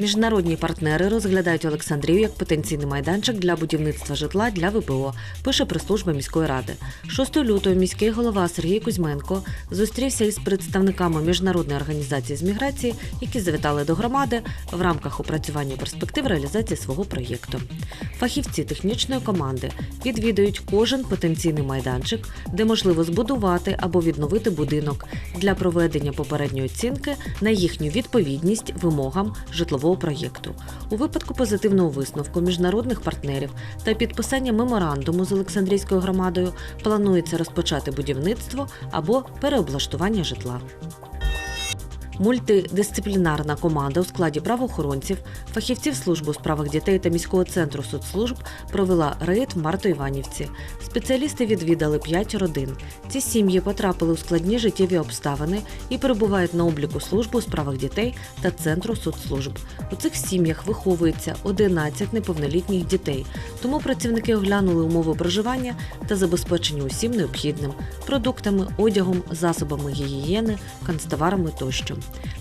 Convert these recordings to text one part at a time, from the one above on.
Міжнародні партнери розглядають Олександрію як потенційний майданчик для будівництва житла для ВПО, пише прес-служба міської ради. 6 лютого міський голова Сергій Кузьменко зустрівся із представниками міжнародної організації з міграції, які завітали до громади в рамках опрацювання перспектив реалізації свого проєкту. Фахівці технічної команди відвідують кожен потенційний майданчик, де можливо збудувати або відновити будинок для проведення попередньої оцінки на їхню відповідність вимогам житлового проєкту. У випадку позитивного висновку міжнародних партнерів та підписання меморандуму з Олександрійською громадою планується розпочати будівництво або переоблаштування житла. Мультидисциплінарна команда у складі правоохоронців, фахівців служби у справах дітей та міського центру соцслужб провела рейд в Мартоїванівці. Спеціалісти відвідали п'ять родин. Ці сім'ї потрапили у складні життєві обставини і перебувають на обліку служби у справах дітей та центру соцслужб. У цих сім'ях виховується 11 неповнолітніх дітей. Тому працівники оглянули умови проживання та забезпечені усім необхідним продуктами, одягом, засобами гігієни, канцтоварами тощо.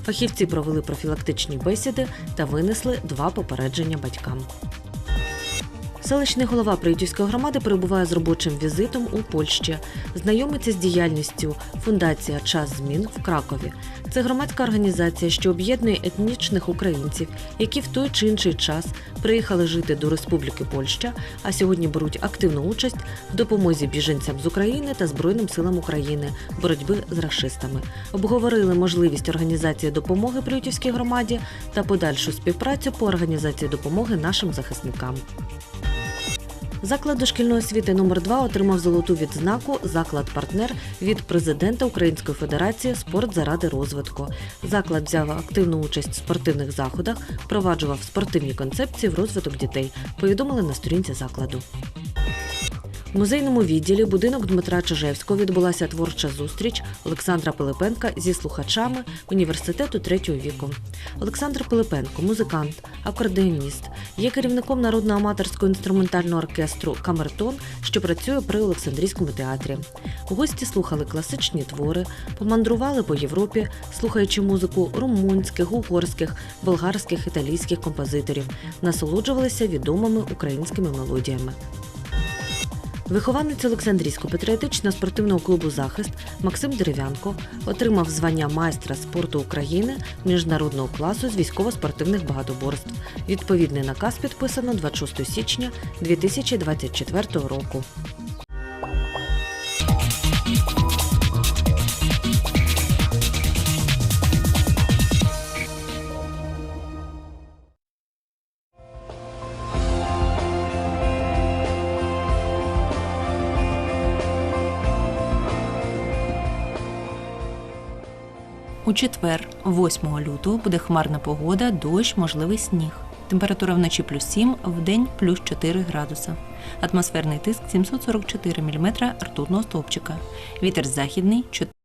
Фахівці провели профілактичні бесіди та винесли два попередження батькам. Селищний голова Приютівської громади перебуває з робочим візитом у Польщі. Знайомиться з діяльністю Фундація Час змін в Кракові. Це громадська організація, що об'єднує етнічних українців, які в той чи інший час приїхали жити до Республіки Польща, а сьогодні беруть активну участь в допомозі біженцям з України та Збройним силам України боротьби з рашистами. Обговорили можливість організації допомоги Приютівській громаді та подальшу співпрацю по організації допомоги нашим захисникам. Заклад дошкільної освіти номер 2 отримав золоту відзнаку Заклад-партнер від президента Української Федерації Спорт заради розвитку. Заклад взяв активну участь в спортивних заходах, впроваджував спортивні концепції в розвиток дітей. Повідомили на сторінці закладу. В музейному відділі будинок Дмитра Чижевського відбулася творча зустріч Олександра Пилипенка зі слухачами університету третього віку. Олександр Пилипенко, музикант, акордеоніст, є керівником народного аматорського інструментального оркестру Камертон, що працює при Олександрійському театрі. Гості слухали класичні твори, помандрували по Європі, слухаючи музику румунських, угорських, болгарських, італійських композиторів, насолоджувалися відомими українськими мелодіями. Вихованець Олександрійського патріотичного спортивного клубу Захист Максим Дерев'янко отримав звання майстра спорту України міжнародного класу з військово-спортивних багатоборств. Відповідний наказ підписано 26 січня 2024 року. У четвер, 8 лютого, буде хмарна погода, дощ, можливий сніг. Температура вночі плюс 7, в день плюс 4 градуса. Атмосферний тиск 744 мм ртутного стовпчика. Вітер західний 4